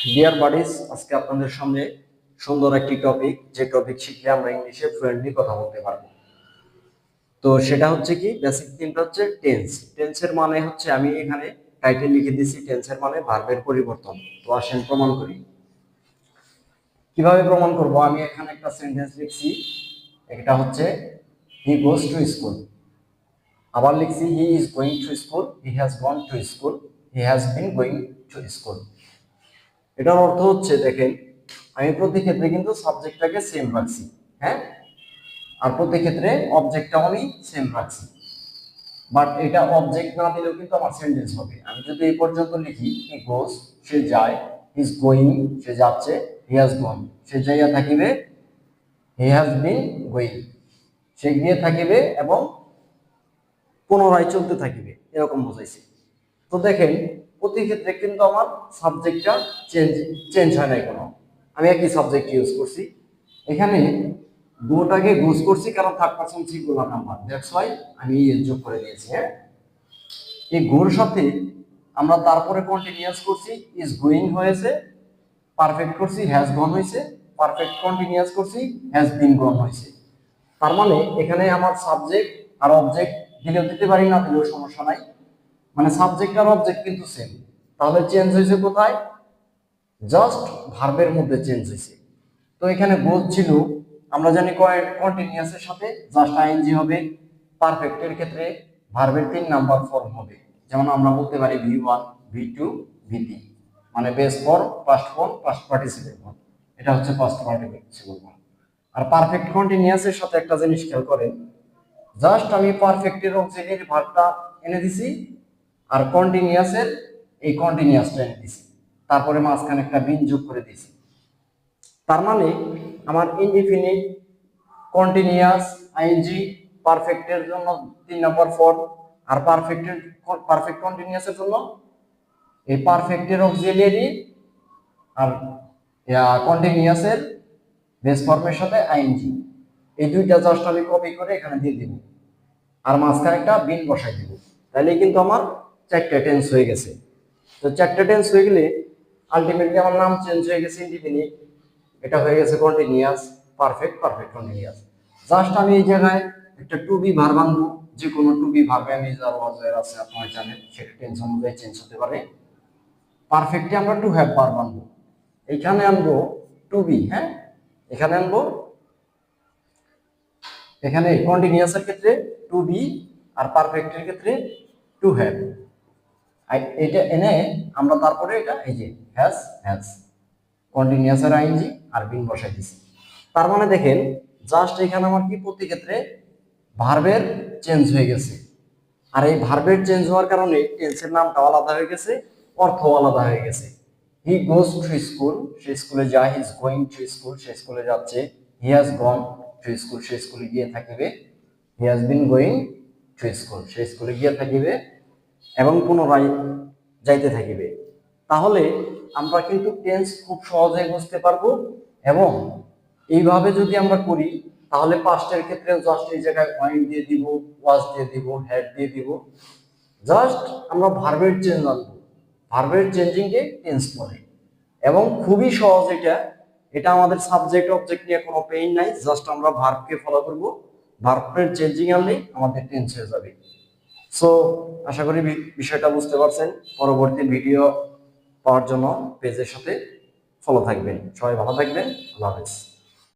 Deer buddies আজকে আপনাদের সামনে সুন্দর একটি টপিক যে টপিক শিখলে আমরা ইংলিশে ফ্লুয়েন্টলি কথা বলতে পারব। তো সেটা হচ্ছে কি বেসিক তিনটা হচ্ছে টেন্স টেন্সের মানে হচ্ছে আমি এখানে টাইটেল লিখে দিয়েছি টেন্সের মানে ভার্বের পরিবর্তন। তো আসেন প্রমাণ করি। কীভাবে প্রমাণ করব? আমি এখানে একটা সেন্টেন্স লিখছি, এটা হচ্ছে হি গোস টু স্কুল আবার লিখছি he is going to school he has gone to school he has been going to school এটার অর্থ হচ্ছে দেখেন, আমি প্রতি ক্ষেত্রে কিন্তু সাবজেক্টটাকে সেম রাখছি হ্যাঁ? আর প্রতি ক্ষেত্রে অবজেক্টটাও আমি সেম রাখছি। বাট এটা অবজেক্ট না দিলেও কিন্তু আমার সেন্টেন্স হবে। আমি যদি এই পর্যন্ত লিখি হি গোস সে যায় ইজ গোয়িং সে যাচ্ছে হি হ্যাজ গন সে যাইয়া থাকিবে হি হ্যাজ বিন গোয়িং সে গিয়ে থাকিবে এবং পুনরায় চলতে থাকিবে, এরকম বোঝাইছে। তো দেখেন প্রতি ক্ষেত্রে কিন্তু আমার সাবজেক্টটা চেঞ্জ চেঞ্জ হয় নাই কোনো। আমি একই সাবজেক্ট ইউজ করছি। এখানে গোটাকে গুজ করছি কারণ third person singular number that's why আমি যোগ করে দিয়েছি হ্যাঁ? এই গোর সাথে আমরা তারপরে কন্টিনিউয়াস করছি ইজ গোয়িং হয়েছে পারফেক্ট করছি হ্যাজ গন হয়েছে পারফেক্ট কন্টিনিউয়াস করছি হ্যাজ বিন গন হয়েছে। তার মানে এখানে আমার সাবজেক্ট আর অবজেক্ট দিলেও দিতে পারি না দিলেও সমস্যা নাই। মানে সাবজেক্ট আর অবজেক্ট কিন্তু সেম তাহলে চেঞ্জ হয়েছে কোথায়? জাস্ট ভার্বের মধ্যে চেঞ্জ হয়েছে। তো এখানে গোজ ছিল, আমরা জানি কন্টিনিউয়াসের সাথে জাস্ট আইএনজি হবে। পারফেক্টের ক্ষেত্রে ভার্বের তিন নাম্বার ফর্ম হবে। যেমন আমরা বলতে পারি V one V two V three মানে base for first form first participate form এটা হচ্ছে ফার্স্ট পার্টিসিপেট ফর্ম আর পারফেক্ট কন্টিনিউয়াসের সাথে একটা জিনিস খেয়াল করেন। জাস্ট আমি পারফেক্টের অক্সিলিয়ারি ভার্বটা এনে দিছি। আর কন্টিনিউয়াসের এই কন্টিনিউয়াসটা এনে দিছি। তারপরে মাঝখানে একটা বিন যোগ করে দিয়েছি তার মানে আমার ইনডিফিনিট কন্টিনিউয়াস আইএনজি পারফেক্টের জন্য তিন নম্বর ফর্ম আর পারফেক্টের পারফেক্ট কন্টিনিউয়াসের জন্য এই পারফেক্টের অক্সিলিয়ারি আর কন্টিনিউয়াসের বেস ফর্মের সাথে আইএনজি এই দুইটা জাস্ট আমি কপি করে এখানে দিয়ে দিব। আর মাঝখানে একটা বিন বসাই দিব। তাহলে কিন্তু আমার চারটা টেন্স হয়ে গেছে। তো চারটা টেন্স হয়ে গেলে আলটিমেটলি আমার নাম চেঞ্জ হয়ে গেছে ইন্ডিপেন্ডেন্ট এটা হয়ে গেছে continuous perfect perfect continuous just আমি এই জায়গায় একটা টু বি ভার বানবো যে কোনো টু বি ভার্বে আমি যার আছে, আপনারা জানেন, সেটা টেন্স অনুযায়ী চেঞ্জ হতে পারে। পারফেক্টে আমরা টু হ্যাভ ভার বানবো এখানে আনব টু বি হ্যাঁ? এখানে আনব এখানে কন্টিনিউয়াসের ক্ষেত্রে টু বি আর পারফেক্টের ক্ষেত্রে টু হ্যাভ এটা এনে আমরা তারপরে এটা এই যে হ্যাজ হ্যাজ কন্টিনিউয়াসের আইনজি আর বিন বসাই দিছি। তার মানে দেখেন জাস্ট এখানে আমার কি প্রতি ক্ষেত্রে ভার্বের চেঞ্জ হয়ে গেছে। আর এই ভার্বের চেঞ্জ হওয়ার কারণে টেন্সের নামটা আলাদা হয়ে গেছে অর্থ আলাদা হয়ে গেছে। হি গোস টু স্কুল সে স্কুলে যায় he is going to school সে স্কুলে যাচ্ছে। He has gone to school সে স্কুলে গিয়ে থাকিবে। He has been going to school সে স্কুলে গিয়ে থাকিবে। এবং পুনরায় যাইতে থাকিবে। তাহলে আমরা কিন্তু টেন্স খুব সহজে বুঝতে পারব এবং এইভাবে যদি আমরা করি, তাহলে পাস্টের ক্ষেত্রে জাস্ট এই জায়গায় পয়েন্ট দিয়ে দিব ওয়াজ দিয়ে দিব হেড দিয়ে দিব। জাস্ট আমরা ভার্বের চেঞ্জ আনব। ভার্বের চেঞ্জিংকে টেন্স বলে এবং খুবই সহজ এটা। এটা আমাদের সাবজেক্ট অবজেক্ট নিয়ে কোনো পেইন নাই। জাস্ট আমরা ভার্বকে ফলো করব। ভার্বের চেঞ্জিং আনলেই আমাদের টেন্স হয়ে যাবে। সো আশা করি বিষয়টা বুঝতে পারছেন। পরবর্তী ভিডিও পাওয়ার জন্য পেজের সাথে ফলো থাকবেন। সবাই ভালো থাকবেন। আল্লাহ হাফেজ।